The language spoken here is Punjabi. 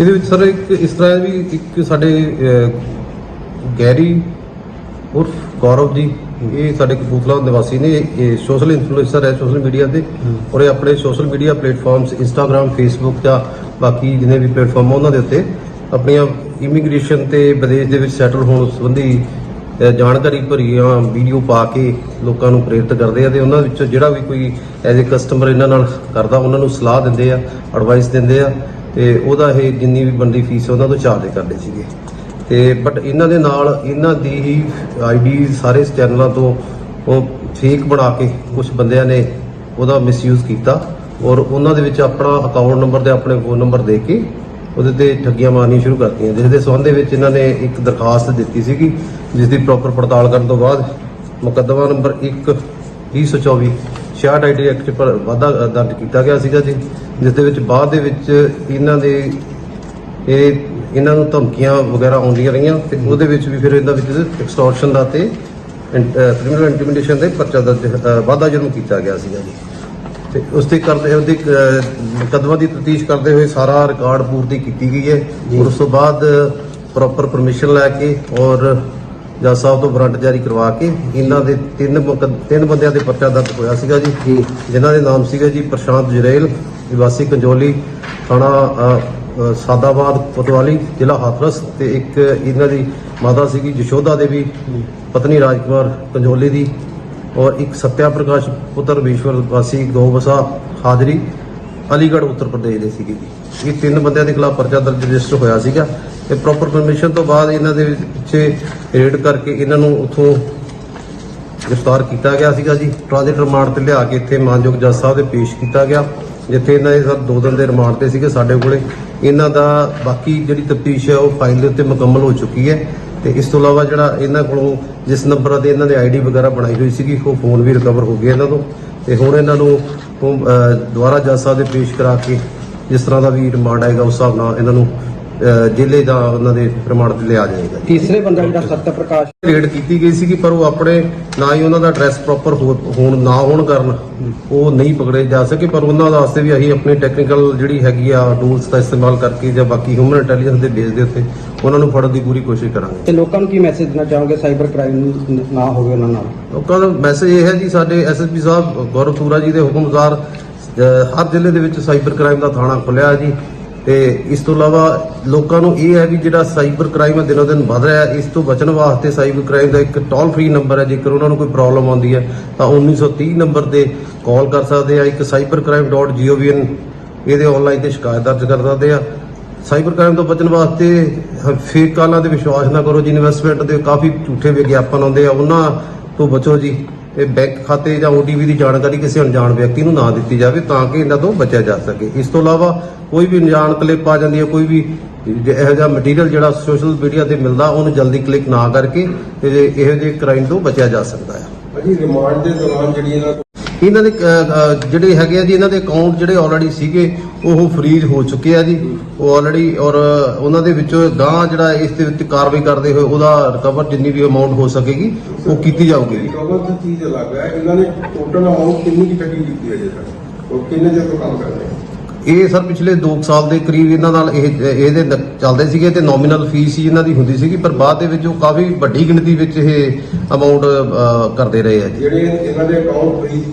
ਇਹਦੇ ਵਿੱਚ ਸਰ ਇੱਕ ਇਸ ਤਰ੍ਹਾਂ ਵੀ ਇੱਕ ਸਾਡੇ ਅਹ, ਗੈਰੀ ਉਰਫ ਗੌਰਵ ਜੀ ਇਹ ਸਾਡੇ ਕਪੂਰਥਲਾ ਨਿਵਾਸੀ ਨੇ ਇਹ ਸੋਸ਼ਲ ਇਨਫਲੂਐਂਸਰ ਹੈ ਸੋਸ਼ਲ ਮੀਡੀਆ ਤੇ ਔਰ ਇਹ ਆਪਣੇ social media platforms Instagram Facebook ਜਾਂ ਬਾਕੀ ਜਿੰਨੇ ਵੀ ਪਲੇਟਫਾਰਮ ਉਹਨਾਂ ਦੇ ਉੱਤੇ ਆਪਣੀਆਂ ਇਮੀਗ੍ਰੇਸ਼ਨ ਤੇ ਵਿਦੇਸ਼ ਦੇ ਵਿੱਚ ਸੈਟਲ ਹੋਣ ਸੰਬੰਧੀ ਅਹ, ਜਾਣਕਾਰੀ ਭਰੀਆਂ ਵੀਡੀਓ ਪਾ ਕੇ ਲੋਕਾਂ ਨੂੰ ਪ੍ਰੇਰਿਤ ਕਰਦੇ ਆ ਤੇ ਉਹਨਾਂ ਵਿੱਚ ਜਿਹੜਾ ਵੀ ਕੋਈ ਐਜ਼ ਅ ਕਸਟਮਰ ਇਹਨਾਂ ਨਾਲ ਕਰਦਾ ਉਹਨਾਂ ਨੂੰ ਸਲਾਹ ਦਿੰਦੇ ਆ ਐਡਵਾਈਸ ਦਿੰਦੇ ਆ। ਤੇ ਉਹਦਾ ਇਹ ਜਿੰਨੀ ਵੀ ਬੰਦੀ ਫੀਸ ਉਹਨਾਂ ਤੋਂ ਚਾਰਜ ਕਰਦੇ ਸੀਗੇ। ਤੇ ਬਟ ਇਹਨਾਂ ਦੇ ਨਾਲ ਇਹਨਾਂ ਦੀ ਹੀ ਆਈਡੀ ਸਾਰੇ ਚੈਨਲਾਂ ਤੋਂ ਉਹ ਫੇਕ ਬਣਾ ਕੇ ਕੁਝ ਬੰਦਿਆਂ ਨੇ ਉਹਦਾ ਮਿਸਯੂਜ਼ ਕੀਤਾ ਔਰ ਉਹਨਾਂ ਦੇ ਵਿੱਚ ਆਪਣਾ ਅਕਾਊਂਟ ਨੰਬਰ ਤੇ ਆਪਣੇ ਫੋਨ ਨੰਬਰ ਦੇ ਕੇ ਉਹਦੇ ਤੇ ਠੱਗੀਆਂ ਮਾਰਨੀਆਂ ਸ਼ੁਰੂ ਕਰਤੀਆਂ। ਜਿਸ ਦੇ ਸੰਬੰਧ ਦੇ ਵਿੱਚ ਇਹਨਾਂ ਨੇ ਇੱਕ ਦਰਖਾਸਤ ਦਿੱਤੀ ਸੀਗੀ ਜਿਸ ਦੀ ਪ੍ਰੋਪਰ ਪੜਤਾਲ ਕਰਨ ਤੋਂ ਬਾਅਦ ਮੁਕੱਦਮਾ ਨੰਬਰ 1 324 66 ਆਈਡੀ ਐਕਟ ਪਰ ਵਾਧਾ ਦਰਜ ਕੀਤਾ ਗਿਆ ਸੀਗਾ ਜੀ ਜਿਸ ਦੇ ਵਿੱਚ ਬਾਅਦ ਦੇ ਵਿੱਚ ਇਹਨਾਂ ਦੇ ਇਹ ਇਹਨਾਂ ਨੂੰ ਧਮਕੀਆਂ ਵਗੈਰਾ ਆਉਂਦੀਆਂ ਰਹੀਆਂ ਤੇ ਉਹਦੇ ਵਿੱਚ ਵੀ ਫਿਰ ਇਹਨਾਂ ਵਿੱਚ ਐਕਸਟੋਰਸ਼ਨ ਦਾ ਤੇ ਕ੍ਰਿਮੀਨਲ ਇੰਟੀਮੀਡੇਸ਼ਨ ਦੇ ਪਰਚਾ ਦਰਜ ਵਾਧਾ ਜੁਰਮ ਕੀਤਾ ਗਿਆ ਸੀਗਾ ਜੀ। ਤੇ ਉਸ ਤੇ ਕਰਦੇ ਉਹਦੇ ਅ, ਮੁਕੱਦਮਾ ਦੀ ਤਫਤੀਸ਼ ਕਰਦੇ ਹੋਏ ਸਾਰਾ ਰਿਕਾਰਡ ਪੂਰਤੀ ਕੀਤੀ ਗਈ ਹੈ। ਔਰ ਉਸ ਤੋਂ ਬਾਅਦ ਪ੍ਰੋਪਰ ਪਰਮਿਸ਼ਨ ਲੈ ਕੇ ਔਰ ਜੱਜ ਸਾਹਿਬ ਤੋਂ ਵਾਰੰਟ ਜਾਰੀ ਕਰਵਾ ਕੇ ਇਹਨਾਂ ਦੇ ਤਿੰਨ ਤਿੰਨ ਬੰਦਿਆਂ ਦੇ ਪਰਚਾ ਦਰਜ ਹੋਇਆ ਸੀਗਾ ਜੀ। ਜਿਨ੍ਹਾਂ ਦੇ ਨਾਮ ਸੀਗਾ ਜੀ ਪ੍ਰਸ਼ਾਂਤ ਜਰੇਲ ਨਿਵਾਸੀ ਕੰਜੋਲੀ ਥਾਣਾ ਅ, ਅ, ਸਾਦਾਬਾਦ ਕੋਤਵਾਲੀ ਜ਼ਿਲ੍ਹਾ ਹਾਥਰਸ ਤੇ ਇੱਕ ਇਹਨਾਂ ਦੀ ਮਾਤਾ ਸੀਗੀ ਜਸ਼ੋਦਾ ਦੇਵੀ ਪਤਨੀ ਰਾਜਕੁਮਾਰ ਕੰਜੋਲੀ ਦੀ ਔਰ ਇੱਕ ਸਤਿਆ ਪ੍ਰਕਾਸ਼ ਪੁੱਤਰ ਵਿਸ਼ਵਰ ਵਾਸੀ ਗੋਬਸਾ ਹਾਜ਼ਰੀ ਅਲੀਗੜ੍ਹ ਉੱਤਰ ਪ੍ਰਦੇਸ਼ ਦੇ ਸੀਗੇ ਜੀ। ਇਹ ਤਿੰਨ ਬੰਦਿਆਂ ਦੇ ਖਿਲਾਫ ਪਰਚਾ ਦਰਜ ਰਜਿਸਟਰ ਹੋਇਆ ਸੀਗਾ ਤੇ ਪ੍ਰੋਪਰ ਪਰਮਿਸ਼ਨ ਤੋਂ ਬਾਅਦ ਇਹਨਾਂ ਦੇ ਪਿੱਛੇ ਰੇਡ ਕਰਕੇ ਇਹਨਾਂ ਨੂੰ ਉੱਥੋਂ ਗ੍ਰਿਫਤਾਰ ਕੀਤਾ ਗਿਆ ਸੀਗਾ ਜੀ। ਟ੍ਰਾਂਜ਼ਿਟ ਰਿਮਾਂਡ ਤੇ ਲਿਆ ਕੇ ਇੱਥੇ ਮਾਨਯੋਗ ਜੱਜ ਸਾਹਿਬ ਦੇ ਪੇਸ਼ ਕੀਤਾ ਗਿਆ, ਜਿੱਥੇ ਇਹਨਾਂ ਦੇ ਸਰ ਦੋ ਦਿਨ ਦੇ ਰਿਮਾਂਡ ਤੇ ਸੀਗੇ ਸਾਡੇ ਕੋਲੇ। ਇਹਨਾਂ ਦਾ ਬਾਕੀ ਜਿਹੜੀ ਤਫਤੀਸ਼ ਹੈ ਉਹ ਫਾਈਲ ਦੇ ਉੱਤੇ ਮੁਕੰਮਲ ਹੋ ਚੁੱਕੀ ਹੈ। ਤੇ ਇਸ ਤੋਂ ਇਲਾਵਾ ਜਿਹੜਾ ਇਹਨਾਂ ਕੋਲੋਂ ਜਿਸ ਨੰਬਰ ਤੇ ਇਹਨਾਂ ਦੇ ਆਈਡੀ ਵਗੈਰਾ ਬਣਾਈ ਹੋਈ ਸੀਗੀ ਉਹ ਫੋਨ ਵੀ ਰਿਕਵਰ ਹੋ ਗਏ ਇਹਨਾਂ ਤੋਂ। ਤੇ ਹੁਣ ਇਹਨਾਂ ਨੂੰ ਉਹ, ਦੁਬਾਰਾ ਜੱਜ ਸਾਹਿਬ ਦੇ ਪੇਸ਼ ਕਰਾ ਕੇ ਜਿਸ ਤਰ੍ਹਾਂ ਦਾ ਵੀ ਰਿਮਾਂਡ ਆਏਗਾ ਉਸ ਹਿਸਾਬ ਨਾਲ ਇਹਨਾਂ ਨੂੰ ਜ਼ਿਲ੍ਹੇ ਦਾ ਉਹਨਾਂ ਦੇ ਰਿਮਾਂਡ ਤੇ ਲਿਆ ਜਾਏਗਾ ਤੀਸਰੇ ਬੰਦਾ ਜਿਹੜਾ ਸਤਿਆ ਪ੍ਰਕਾਸ਼ ਰੇਡ ਕੀਤੀ ਗਈ ਸੀ ਪਰ ਉਹ ਆਪਣੇ ਨਾ ਹੀ ਉਹਨਾਂ ਦਾ ਐਡਰੈਸ ਪ੍ਰੋਪਰ ਹੋਣ ਨਾ ਹੋਣ ਕਾਰਨ ਉਹ ਨਹੀਂ ਪਕੜੇ ਜਾ ਸਕੇ ਪਰ ਉਹਨਾਂ ਵਾਸਤੇ ਵੀ ਅਸੀਂ ਆਪਣੀ ਟੈਕਨੀਕਲ ਜਿਹੜੀ ਹੈਗੀ ਆ ਟੂਲਸ ਦਾ ਇਸਤੇਮਾਲ ਕਰਕੇ ਜਾਂ ਬਾਕੀ ਹਿਊਮਨ ਇੰਟੈਲੀਜੈਂਸ ਦੇ ਬੇਸ ਦੇ ਉੱਤੇ ਉਹਨਾਂ ਨੂੰ ਫੜਨ ਦੀ ਪੂਰੀ ਕੋਸ਼ਿਸ਼ ਕਰਾਂਗੇ। ਤੇ ਲੋਕਾਂ ਨੂੰ ਕੀ ਮੈਸੇਜ ਦੇਣਾ ਚਾਹੋਗੇ ਸਾਈਬਰ ਕ੍ਰਾਈਮ ਨਾ ਹੋਵੇ ਉਹਨਾਂ ਨਾਲ? ਲੋਕਾਂ ਦਾ ਮੈਸੇਜ ਇਹ ਹੈ ਜੀ ਸਾਡੇ ਐਸਐਸਪੀ ਸਾਹਿਬ ਗੌਰਵ ਸੂਰਾ ਜੀ ਦੇ ਹੁਕਮ ਅਨੁਸਾਰ ਹਰ ਜ਼ਿਲ੍ਹੇ ਦੇ ਵਿੱਚ ਸਾਈਬਰ ਕ੍ਰਾਈਮ ਦਾ ਥਾਣਾ ਖੁੱਲਿਆ ਜੀ। ਤੇ ਇਸ ਤੋਂ ਇਲਾਵਾ ਲੋਕਾਂ ਨੂੰ ਇਹ ਹੈ ਵੀ ਜਿਹੜਾ ਸਾਈਬਰ ਕ੍ਰਾਈਮ ਦਿਨੋ ਦਿਨ ਵੱਧ ਰਿਹਾ ਹੈ, ਇਸ ਤੋਂ ਬਚਣ ਵਾਸਤੇ ਸਾਈਬਰ ਕ੍ਰਾਈਮ ਦਾ ਇੱਕ ਟੋਲ ਫ੍ਰੀ ਨੰਬਰ ਹੈ, ਜੇਕਰ ਉਹਨਾਂ ਨੂੰ ਕੋਈ ਪ੍ਰੋਬਲਮ ਆਉਂਦੀ ਹੈ, ਤਾਂ 1930 ਨੰਬਰ ਤੇ ਕਾਲ ਕਰ ਸਕਦੇ ਆ। ਇੱਕ cybercrime.gov.in ਇਹਦੇ ਆਨਲਾਈਨ ਤੇ ਸ਼ਿਕਾਇਤ ਦਰਜ ਕਰ ਸਕਦੇ ਆ। ਸਾਈਬਰ ਕ੍ਰਾਈਮ ਤੋਂ ਬਚਣ ਵਾਸਤੇ ਫੇਕ ਕਾਲਾਂ ਤੇ ਵਿਸ਼ਵਾਸ ਨਾ ਕਰੋ ਜੀ ਇਨਵੈਸਟਮੈਂਟ ਦੇ ਕਾਫੀ ਝੂਠੇ ਵਿਗਿਆਪਨ ਆਉਂਦੇ ਆ, ਉਹਨਾਂ ਤੋਂ ਬਚੋ ਜੀ। ਤੇ ਬੈਂਕ ਖਾਤੇ ਜਾਂ OTP ਦੀ ਜਾਣਕਾਰੀ ਕਿਸੇ ਅਣਜਾਣ ਵਿਅਕਤੀ ਨੂੰ ਨਾ ਦਿੱਤੀ ਜਾਵੇ ਤਾਂ ਕਿ ਇਹਨਾਂ ਤੋਂ ਬਚਿਆ ਜਾ ਸਕੇ। ਇਸ ਤੋਂ ਇਲਾਵਾ ਕੋਈ ਵੀ ਅਣਜਾਣ ਕਲਿੱਪ ਆ ਜਾਂਦੀ ਹੈ, ਕੋਈ ਵੀ ਇਹੋ ਜਿਹਾ ਮਟੀਰੀਅਲ ਜਿਹੜਾ ਸੋਸ਼ਲ ਮੀਡੀਆ ਤੇ ਮਿਲਦਾ, ਉਹਨੂੰ ਜਲਦੀ ਕਲਿੱਕ ਨਾ ਕਰਕੇ ਤੇ ਇਹੋ ਜਿਹੇ ਕ੍ਰਾਈਮ ਤੋਂ ਬਚਿਆ ਜਾ ਸਕਦਾ ਹੈ। ਭਾਜੀ ਰਿਮਾਂਡ ਦੇ ਦੌਰਾਨ ਜਿਹੜੀਆਂ ਇਹਨਾਂ ਦੇ ਅਹ, ਜਿਹੜੇ ਹੈਗੇ ਆ ਜੀ ਇਹਨਾਂ ਦੇ ਅਕਾਊਂਟ ਜਿਹੜੇ ਆਲਰੇਡੀ ਸੀਗੇ ਉਹ ਫਰੀਜ਼ ਹੋ ਚੁੱਕੇ ਆ ਜੀ। ਉਹ ਆਲਰੇਡੀ ਔਰ ਉਹਨਾਂ ਦੇ ਵਿੱਚੋਂ ਗਾਂ ਜਿਹੜਾ ਇਸ ਦੇ ਉੱਤੇ ਕਾਰਵਾਈ ਕਰਦੇ ਹੋਏ ਉਹਦਾ ਰਿਕਵਰ ਜਿੰਨੀ ਵੀ ਅਮਾਉਂਟ ਹੋ ਸਕੇਗੀ ਉਹ ਕੀਤੀ ਜਾਊਗੀ ਜੀ। ਰਿਕਵਰ ਦੀ ਚੀਜ਼ ਅਲੱਗ ਹੈ। ਇਹਨਾਂ ਨੇ ਟੋਟਲ ਅਮਾਉਂਟ ਕਿੰਨੀ ਠੱਗੀ ਕੀਤੀ ਹੈ ਜੀ ਸਰ? ਉਹ ਕਿੰਨੇ ਚਿਰ ਤੋਂ ਕੰਮ ਕਰ ਰਹੇ ਆ ਇਹ ਸਰ ਪਿਛਲੇ 2 ਸਾਲ ਦੇ ਕਰੀਬ ਇਹਨਾਂ ਨਾਲ ਇਹ ਇਹਦੇ ਨ- ਚੱਲਦੇ ਸੀਗੇ ਤੇ ਨੋਮੀਨਲ ਫੀਸ ਹੀ ਇਹਨਾਂ ਦੀ ਹੁੰਦੀ ਸੀਗੀ ਪਰ ਬਾਅਦ ਦੇ ਵਿੱਚ ਉਹ ਕਾਫੀ ਵੱਡੀ ਗਿਣਤੀ ਵਿੱਚ ਇਹ ਅਮਾਉਂਟ ਕਰਦੇ ਰਹੇ ਆ ਜੀ। ਜਿਹੜੇ ਇਹਨਾਂ ਦੇ ਅਕਾਊਂਟ ਫ੍ਰੀਜ਼